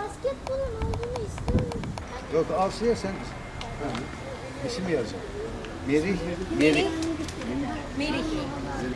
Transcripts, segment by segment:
basketbolun olduğunu istiyorum. Yok Asya sen ha, isim yazacağım. Merih. Merih. Durdurun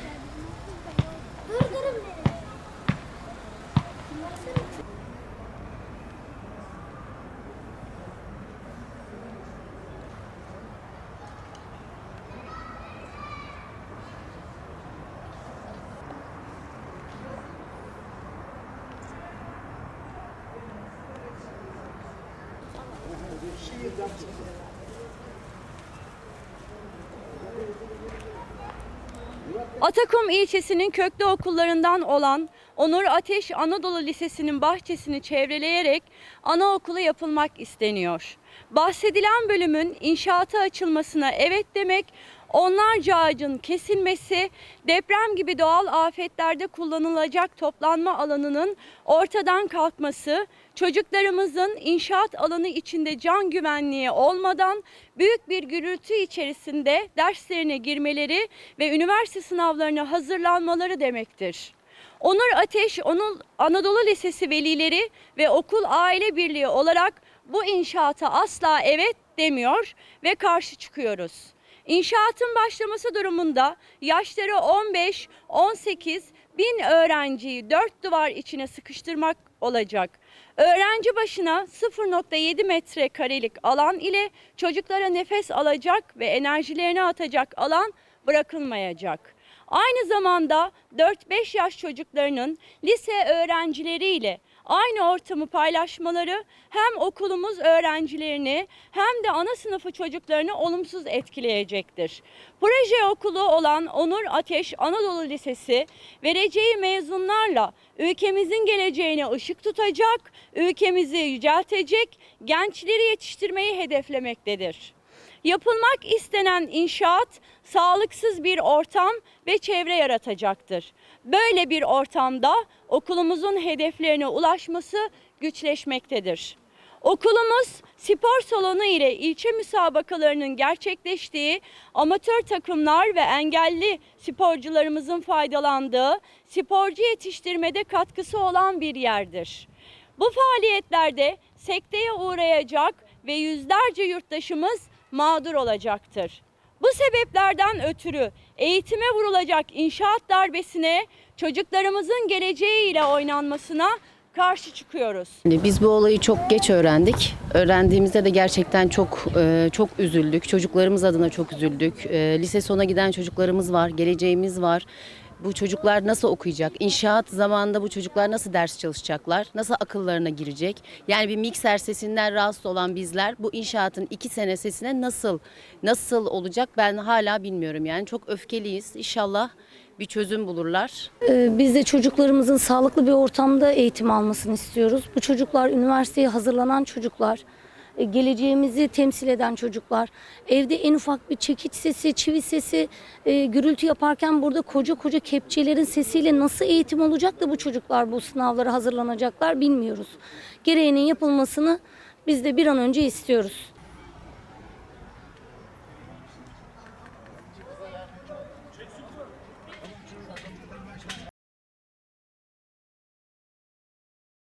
Atakum ilçesinin köklü okullarından olan Onur Ateş Anadolu Lisesi'nin bahçesini çevreleyerek anaokulu yapılmak isteniyor. Bahsedilen bölümün inşaata açılmasına evet demek, onlarca ağacın kesilmesi, deprem gibi doğal afetlerde kullanılacak toplanma alanının ortadan kalkması, çocuklarımızın inşaat alanı içinde can güvenliği olmadan büyük bir gürültü içerisinde derslerine girmeleri ve üniversite sınavlarına hazırlanmaları demektir. Onur Ateş Onul Anadolu Lisesi velileri ve okul aile birliği olarak bu inşaata asla evet demiyor ve karşı çıkıyoruz. İnşaatın başlaması durumunda yaşları 15-18 bin öğrenciyi dört duvar içine sıkıştırmak olacak. Öğrenci başına 0.7 metrekarelik alan ile çocuklara nefes alacak ve enerjilerini atacak alan bırakılmayacak. Aynı zamanda 4-5 yaş çocuklarının lise öğrencileriyle aynı ortamı paylaşmaları hem okulumuz öğrencilerini hem de ana sınıfı çocuklarını olumsuz etkileyecektir. Proje okulu olan Onur Ateş Anadolu Lisesi vereceği mezunlarla ülkemizin geleceğine ışık tutacak, ülkemizi yüceltecek gençleri yetiştirmeyi hedeflemektedir. Yapılmak istenen inşaat sağlıksız bir ortam ve çevre yaratacaktır. Böyle bir ortamda okulumuzun hedeflerine ulaşması güçleşmektedir. Okulumuz spor salonu ile ilçe müsabakalarının gerçekleştiği amatör takımlar ve engelli sporcularımızın faydalandığı sporcu yetiştirmede katkısı olan bir yerdir. Bu faaliyetlerde sekteye uğrayacak ve yüzlerce yurttaşımız mağdur olacaktır. Bu sebeplerden ötürü eğitime vurulacak inşaat darbesine çocuklarımızın geleceğiyle oynanmasına karşı çıkıyoruz. Biz bu olayı çok geç öğrendik. Öğrendiğimizde de gerçekten çok e, çok üzüldük. Çocuklarımız adına çok üzüldük. E, Lise sona giden çocuklarımız var, geleceğimiz var. Bu çocuklar nasıl okuyacak? İnşaat zamanında bu çocuklar nasıl ders çalışacaklar? Nasıl akıllarına girecek? Yani bir mikser sesinden rahatsız olan bizler bu inşaatın iki sene sesine nasıl nasıl olacak ben hala bilmiyorum. Yani çok öfkeliyiz. İnşallah bir çözüm bulurlar. Ee, Biz de çocuklarımızın sağlıklı bir ortamda eğitim almasını istiyoruz. Bu çocuklar üniversiteye hazırlanan çocuklar, geleceğimizi temsil eden çocuklar. Evde en ufak bir çekiç sesi, çivi sesi, e, gürültü yaparken burada koca koca kepçelerin sesiyle nasıl eğitim olacak da bu çocuklar bu sınavlara hazırlanacaklar bilmiyoruz. Gereğinin yapılmasını biz de bir an önce istiyoruz.